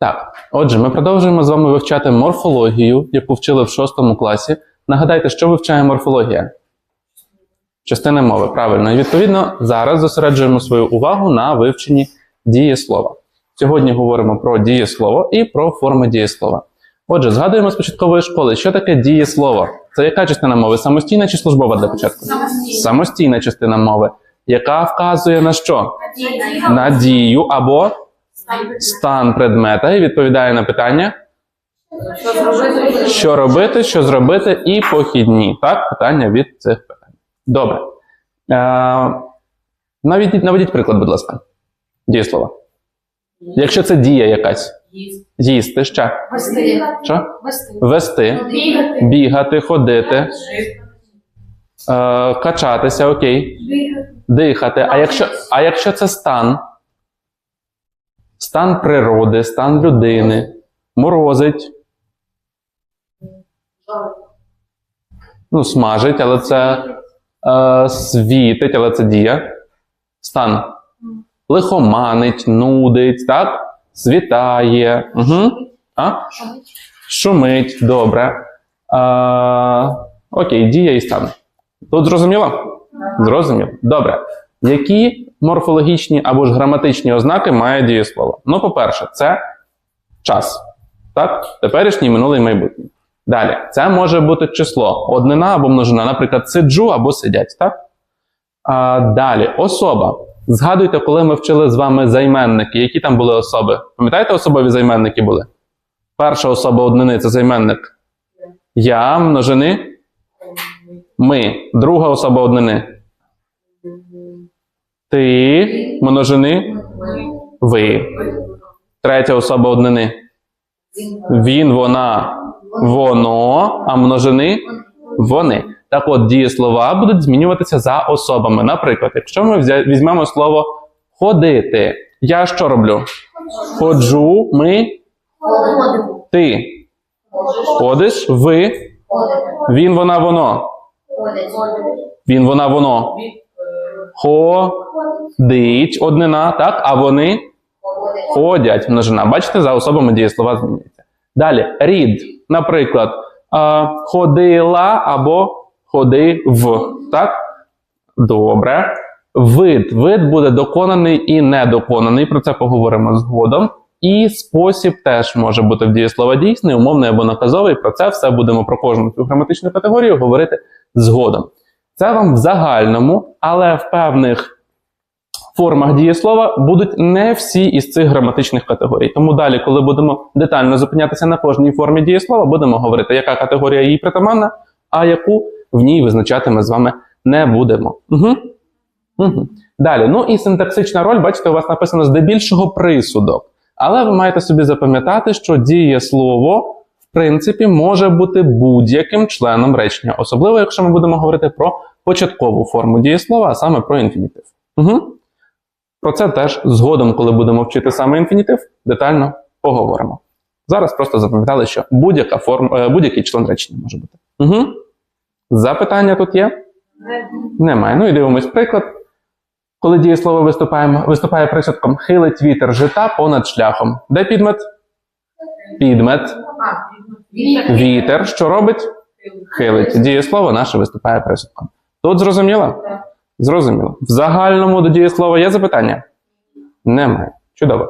Так, отже, ми продовжуємо з вами вивчати морфологію, яку вчили в шостому класі. Нагадайте, що вивчає морфологія? Частини мови, правильно. І відповідно зараз зосереджуємо свою увагу на вивченні дієслова. Сьогодні говоримо про дієслово і про форми дієслова. Отже, згадуємо з початкової школи, що таке дієслово. Це яка частина мови? Самостійна чи службова для початку? Самостійна частина мови, яка вказує на що? На дію або стан предмета і відповідає на питання, що робити, що зробити, і похідні. Так, питання від цих питань. Добре. Е, наведіть, наведіть приклад, будь ласка. Дієслова. Якщо це дія якась. Їсти ще. Вести. Що? Вести. Бігати. бігати, ходити, е, качатися, окей. Дихати. А якщо, а якщо це стан? Стан природи, стан людини, морозить, ну, смажить, але це е, світить, але це дія. Стан. Лихоманить, нудить, так? Світає. Угу. А? Шумить, добре. А, окей, дія і стан. Тут зрозуміло? Зрозуміло. Добре. Які морфологічні або ж граматичні ознаки має дієслово? Ну, по-перше, це час. Так? Теперішній, минулий, майбутній. Далі, це може бути число, однина або множина, наприклад, сиджу або сидять. Так? А, далі, особа. Згадуйте, коли ми вчили з вами займенники. Які там були особи? Пам'ятаєте, особові займенники були? Перша особа однини це займенник. Я, множини. Ми. Друга особа однини. Ти, множини. Ви. Третя особа однини. Він, вона, воно, а множини вони. Так от дієслова будуть змінюватися за особами. Наприклад, якщо ми візьмемо слово ходити, я що роблю? Ходжу, ми, ти. Ходиш, ви, він, вона, воно. Він, вона, воно. Ходить однина, так? А вони ходять множина. Бачите, за особами дієслова змінюються. Далі, рід. Наприклад, ходила або ходив. Так? Добре. Вид. Вид буде доконаний і недоконаний. Про це поговоримо згодом. І спосіб теж може бути в дієслова дійсний, умовний або наказовий. Про це все будемо про кожну цю граматичну категорію говорити згодом. Це вам в загальному, але в певних формах дієслова будуть не всі із цих граматичних категорій. Тому далі, коли будемо детально зупинятися на кожній формі дієслова, будемо говорити, яка категорія їй притаманна, а яку в ній визначати ми з вами не будемо. Угу. Угу. Далі, ну і синтаксична роль, бачите, у вас написано здебільшого присудок. Але ви маєте собі запам'ятати, що дієслово, принципі, може бути будь-яким членом речення, особливо якщо ми будемо говорити про початкову форму дієслова, а саме про інфінітив. Угу. Про це теж згодом, коли будемо вчити саме інфінітив, детально поговоримо. Зараз просто запам'ятали, що будь-яка форм, е, будь-який член речення може бути. Угу. Запитання тут є? Немає. Ну і дивимось приклад. Коли дієслово виступає, виступає присудком хилить вітер жита понад шляхом. Де підмет? Підмет. Вітер. Що робить? Хилить. Дієслово наше виступає присудком. Тут зрозуміло? Зрозуміло. В загальному до дієслова є запитання? Немає. Чудово.